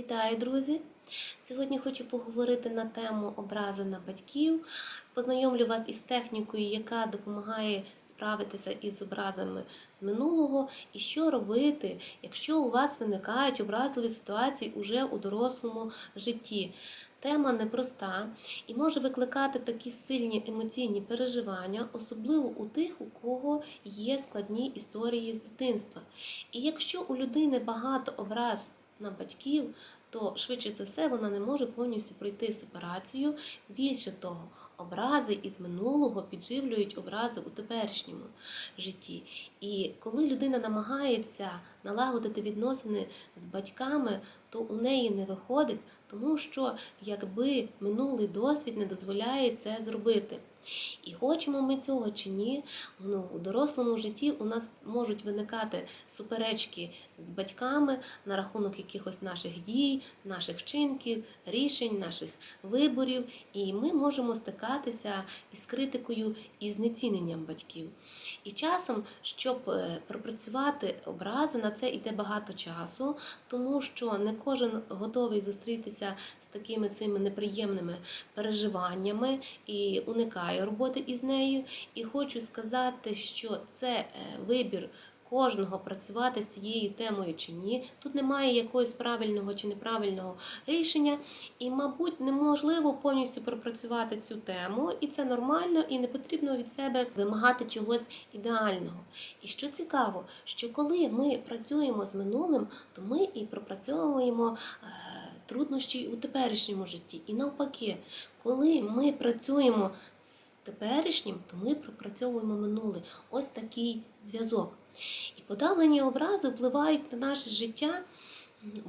Вітаю, друзі! Сьогодні хочу поговорити на тему образи на батьків. Познайомлю вас із технікою, яка допомагає справитися із образами з минулого, і що робити, якщо у вас виникають образливі ситуації уже у дорослому житті. Тема непроста і може викликати такі сильні емоційні переживання, особливо у тих, у кого є складні історії з дитинства. І якщо у людини багато образ на батьків, то швидше за все вона не може повністю пройти сепарацію. Більше того, образи із минулого підживлюють образи у теперішньому житті. І коли людина намагається налагодити відносини з батьками, то у неї не виходить, тому що якби минулий досвід не дозволяє це зробити. І хочемо ми цього чи ні, ну, у дорослому житті у нас можуть виникати суперечки з батьками на рахунок якихось наших дій, наших вчинків, рішень, наших виборів, і ми можемо стикатися із критикою і знеціненням батьків. І часом, щоб е, пропрацювати образи, на це йде багато часу, тому що не кожен готовий зустрітися з такими цими неприємними переживаннями і уникає роботи із нею. І хочу сказати, що це е, вибір. Кожного працювати з цією темою чи ні. Тут немає якогось правильного чи неправильного рішення, і, мабуть, неможливо повністю пропрацювати цю тему, і це нормально, і не потрібно від себе вимагати чогось ідеального. І що цікаво, що коли ми працюємо з минулим, то ми і пропрацьовуємо е, труднощі у теперішньому житті. І навпаки, коли ми працюємо з теперішнім, то ми пропрацьовуємо минуле. Ось такий зв'язок. І подавлені образи впливають на наше життя,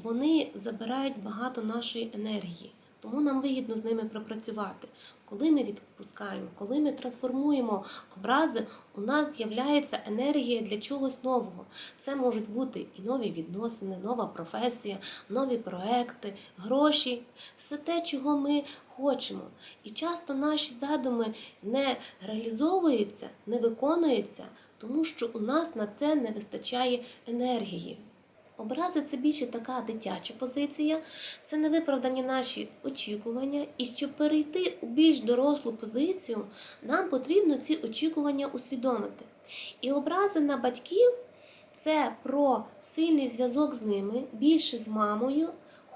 вони забирають багато нашої енергії. Тому нам вигідно з ними пропрацювати. Коли ми відпускаємо, коли ми трансформуємо образи, у нас з'являється енергія для чогось нового. Це можуть бути і нові відносини, нова професія, нові проекти, гроші, все те, чого ми хочемо. І часто наші задуми не реалізовуються, не виконуються, тому що у нас на це не вистачає енергії. Образи це більше така дитяча позиція, це невиправдані наші очікування. І щоб перейти у більш дорослу позицію, нам потрібно ці очікування усвідомити. І образи на батьків це про сильний зв'язок з ними, більше з мамою,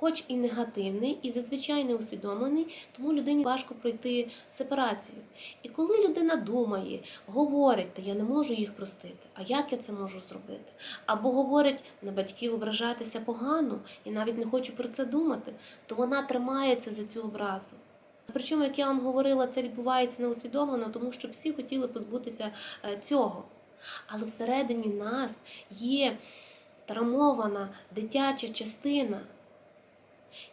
хоч і негативний, і зазвичай не усвідомлений, тому людині важко пройти сепарацію. І коли людина думає, говорить, та я не можу їх простити, а як я це можу зробити? Або говорить на батьків ображатися погано і навіть не хочу про це думати, то вона тримається за цю образу. Причому, як я вам говорила, це відбувається неусвідомлено, тому що всі хотіли позбутися е, цього. Але всередині нас є травмована дитяча частина,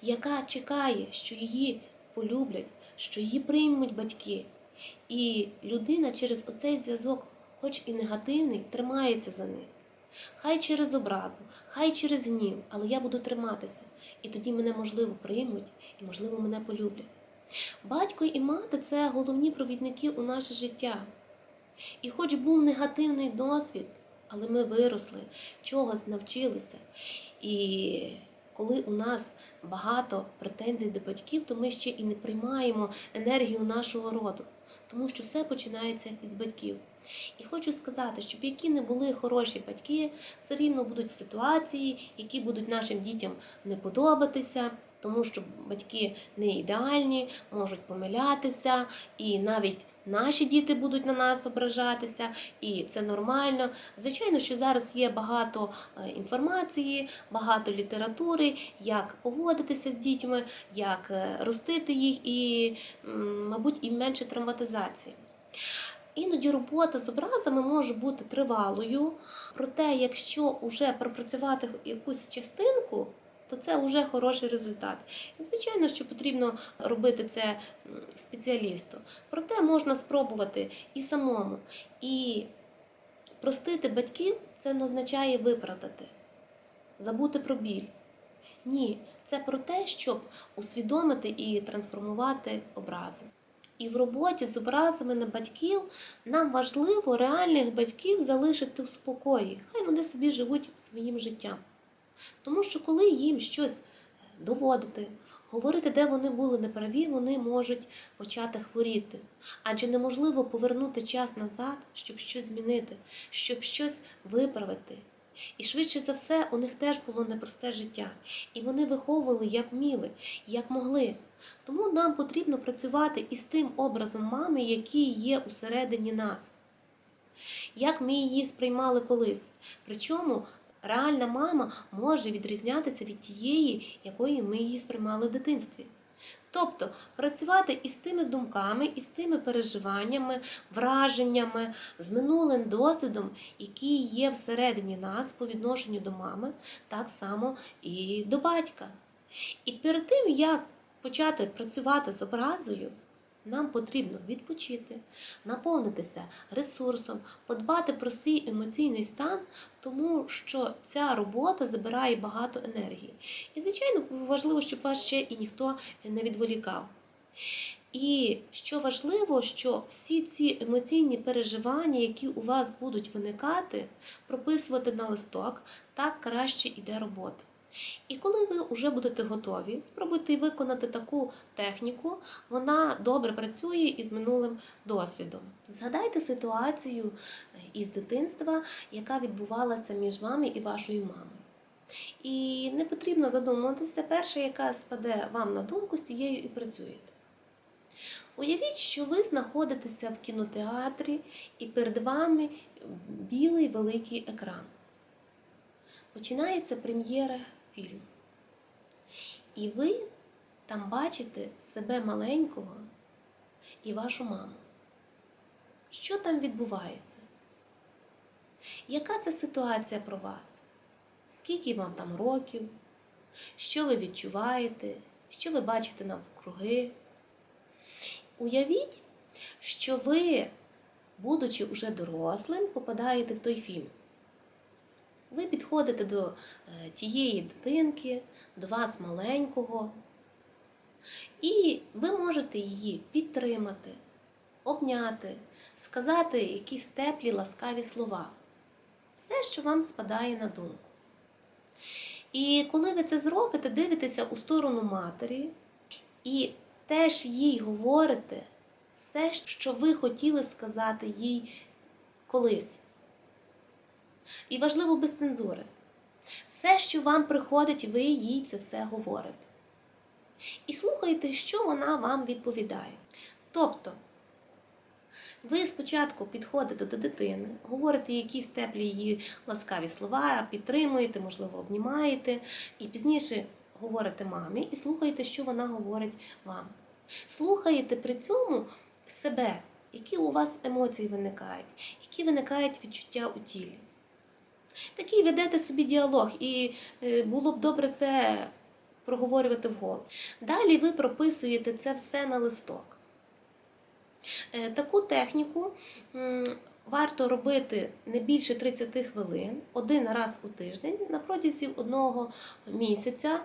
яка чекає, що її полюблять, що її приймуть батьки. І людина через оцей зв'язок, хоч і негативний, тримається за них. Хай через образу, хай через гнів, але я буду триматися. І тоді мене, можливо, приймуть і, можливо, мене полюблять. Батько і мати це головні провідники у наше життя. І хоч був негативний досвід, але ми виросли, чогось навчилися. І коли у нас багато претензій до батьків, то ми ще і не приймаємо енергію нашого роду, тому що все починається із батьків. І хочу сказати, щоб які не були хороші батьки, все рівно будуть ситуації, які будуть нашим дітям не подобатися. Тому що батьки не ідеальні, можуть помилятися, і навіть наші діти будуть на нас ображатися, і це нормально. Звичайно, що зараз є багато е, інформації, багато літератури, як поводитися з дітьми, як е, ростити їх, і, мабуть, і менше травматизації. Іноді робота з образами може бути тривалою, проте, якщо вже пропрацювати якусь частинку, то це вже хороший результат. І звичайно, що потрібно робити це спеціалісту. Проте можна спробувати і самому. І простити батьків це не означає виправдати, забути про біль. Ні, це про те, щоб усвідомити і трансформувати образи. І в роботі з образами на батьків нам важливо реальних батьків залишити в спокої. Хай вони собі живуть своїм життям. Тому що коли їм щось доводити, говорити, де вони були неправі, вони можуть почати хворіти. Адже неможливо повернути час назад, щоб щось змінити, щоб щось виправити. І швидше за все, у них теж було непросте життя. І вони виховували як вміли, як могли. Тому нам потрібно працювати із тим образом мами, який є усередині нас. Як ми її сприймали колись. Причому реальна мама може відрізнятися від тієї, якої ми її сприймали в дитинстві. Тобто працювати із тими думками, із тими переживаннями, враженнями, з минулим досвідом, який є всередині нас по відношенню до мами, так само і до батька. І перед тим, як почати працювати з образою, нам потрібно відпочити, наповнитися ресурсом, подбати про свій емоційний стан, тому що ця робота забирає багато енергії. І, звичайно, важливо, щоб вас ще і ніхто не відволікав. І що важливо, що всі ці емоційні переживання, які у вас будуть виникати, прописувати на листок, так краще йде робота. І коли ви вже будете готові, спробуйте виконати таку техніку, вона добре працює із минулим досвідом. Згадайте ситуацію із дитинства, яка відбувалася між вами і вашою мамою. І не потрібно задумуватися, перша, яка спаде вам на думку, з тією і працюєте. Уявіть, що ви знаходитеся в кінотеатрі і перед вами білий великий екран. Починається прем'єра фільму. І ви там бачите себе маленького і вашу маму. Що там відбувається? Яка це ситуація про вас? Скільки вам там років? Що ви відчуваєте? Що ви бачите навкруги? Уявіть, що ви, будучи уже дорослим, попадаєте в той фільм. Ви підходите до е, тієї дитинки, до вас маленького, і ви можете її підтримати, обняти, сказати якісь теплі, ласкаві слова. Все, що вам спадає на думку. І коли ви це зробите, дивитеся у сторону матері і теж їй говорите все, що ви хотіли сказати їй колись. І важливо без цензури. Все, що вам приходить, ви їй це все говорите. І слухайте, що вона вам відповідає. Тобто, ви спочатку підходите до дитини, говорите якісь теплі її ласкаві слова, підтримуєте, можливо, обнімаєте, і пізніше говорите мамі і слухаєте, що вона говорить вам. Слухаєте при цьому себе, які у вас емоції виникають, які виникають відчуття у тілі. Такий ведете собі діалог, і е, було б добре це проговорювати вголос. Далі ви прописуєте це все на листок. Е, Таку техніку варто робити не більше 30 хвилин, один раз у тиждень на протязі одного місяця.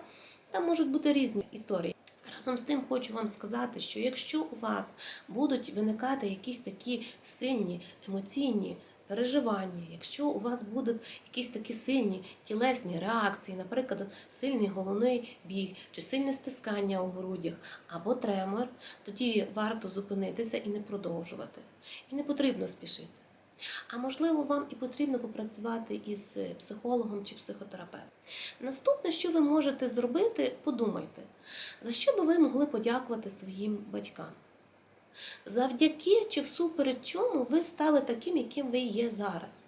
Там можуть бути різні історії. Разом з тим хочу вам сказати, що якщо у вас будуть виникати якісь такі сильні емоційні переживання, якщо у вас будуть якісь такі сильні тілесні реакції, наприклад, сильний головний біль чи сильне стискання у грудях або тремор, тоді варто зупинитися і не продовжувати. І не потрібно спішити. А можливо, вам і потрібно попрацювати із психологом чи психотерапевтом. Наступне, що ви можете зробити, подумайте, за що би ви могли подякувати своїм батькам. Завдяки чи всупереч чому ви стали таким, яким ви є зараз?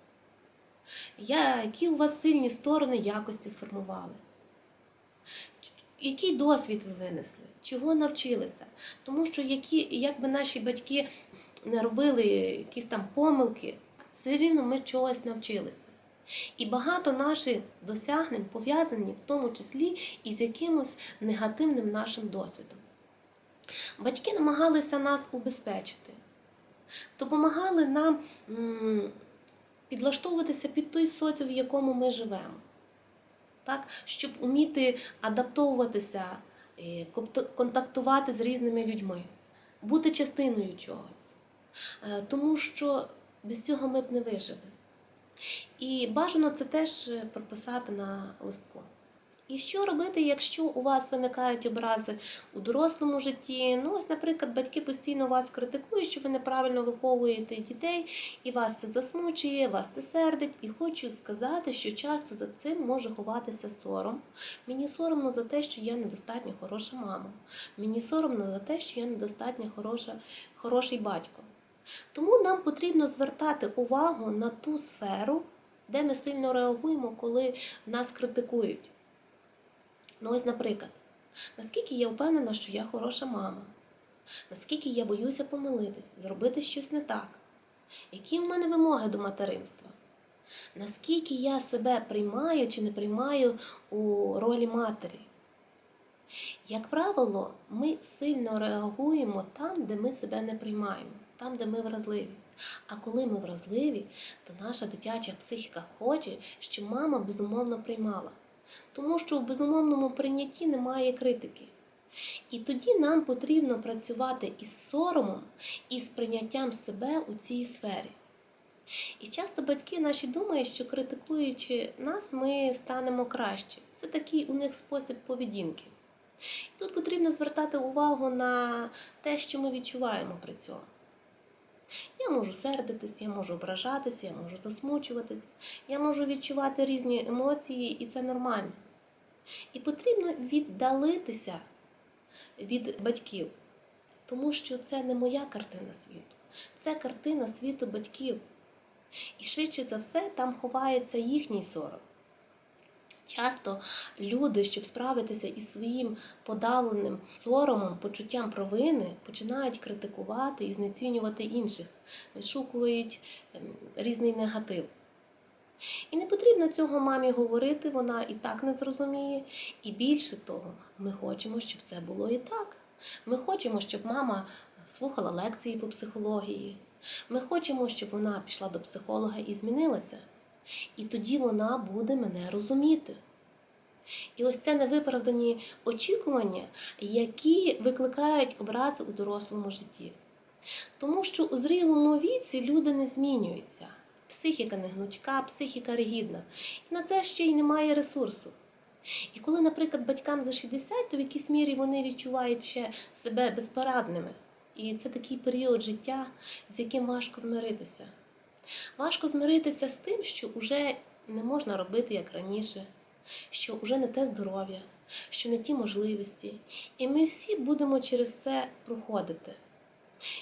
Я, Які у вас сильні сторони якості сформувались? Який досвід ви винесли? Чого навчилися? Тому що які, як би наші батьки не робили якісь там помилки, все рівно ми чогось навчилися. І багато наших досягнень пов'язані в тому числі із якимось негативним нашим досвідом. Батьки намагалися нас убезпечити, допомагали нам підлаштовуватися під той соціум, в якому ми живемо, так? щоб вміти адаптовуватися, е, контактувати з різними людьми, бути частиною чогось. Е, Тому що без цього ми б не вижили. І бажано це теж е, прописати на листку. І що робити, якщо у вас виникають образи у дорослому житті? Ну, ось, наприклад, батьки постійно вас критикують, що ви неправильно виховуєте дітей, і вас це засмучує, вас це сердить. І хочу сказати, що часто за цим може ховатися сором. Мені соромно за те, що я недостатньо хороша мама. Мені соромно за те, що я недостатньо хороша, хороший батько. Тому нам потрібно звертати увагу на ту сферу, де ми сильно реагуємо, коли нас критикують. Ну, ось, наприклад, наскільки я впевнена, що я хороша мама, наскільки я боюся помилитись, зробити щось не так, які в мене вимоги до материнства, наскільки я себе приймаю чи не приймаю у ролі матері. Як правило, ми сильно реагуємо там, де ми себе не приймаємо, там, де ми вразливі. А коли ми вразливі, то наша дитяча психіка хоче, щоб мама безумовно приймала. Тому що в безумовному прийнятті немає критики. І тоді нам потрібно працювати із соромом і з прийняттям себе у цій сфері. І часто батьки наші думають, що критикуючи нас, ми станемо краще. Це такий у них спосіб поведінки. І тут потрібно звертати увагу на те, що ми відчуваємо при цьому. Я можу сердитись, я можу ображатися, я можу засмучуватись, я можу відчувати різні емоції, і це нормально. І потрібно віддалитися від батьків, тому що це не моя картина світу, це картина світу батьків. І швидше за все там ховається їхній сором. Часто люди, щоб справитися із своїм подавленим соромом, почуттям провини, починають критикувати і знецінювати інших, вишукують ем, різний негатив. І не потрібно цього мамі говорити, вона і так не зрозуміє. І більше того, ми хочемо, щоб це було і так. Ми хочемо, щоб мама слухала лекції по психології. Ми хочемо, щоб вона пішла до психолога і змінилася. І тоді вона буде мене розуміти. І ось це невиправдані очікування, які викликають образи у дорослому житті. Тому що у зрілому віці люди не змінюються. Психіка не гнучка, психіка ригідна. І на це ще й немає ресурсу. І коли, наприклад, батькам за 60, то в якійсь мірі вони відчувають ще себе безпорадними. І це такий період життя, з яким важко змиритися. Важко змиритися з тим, що вже не можна робити як раніше, що вже не те здоров'я, що не ті можливості. І ми всі будемо через це проходити.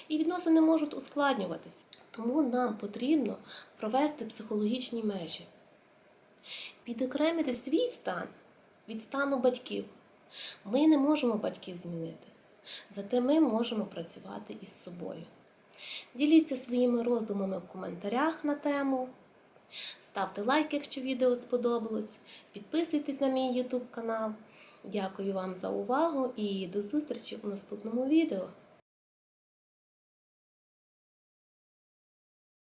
І відносини можуть ускладнюватися. Тому нам потрібно провести психологічні межі, відокремити свій стан від стану батьків. Ми не можемо батьків змінити, зате ми можемо працювати із собою. Діліться своїми роздумами в коментарях на тему. Ставте лайк, якщо відео сподобалось. Підписуйтесь на мій YouTube канал. Дякую вам за увагу і до зустрічі у наступному відео.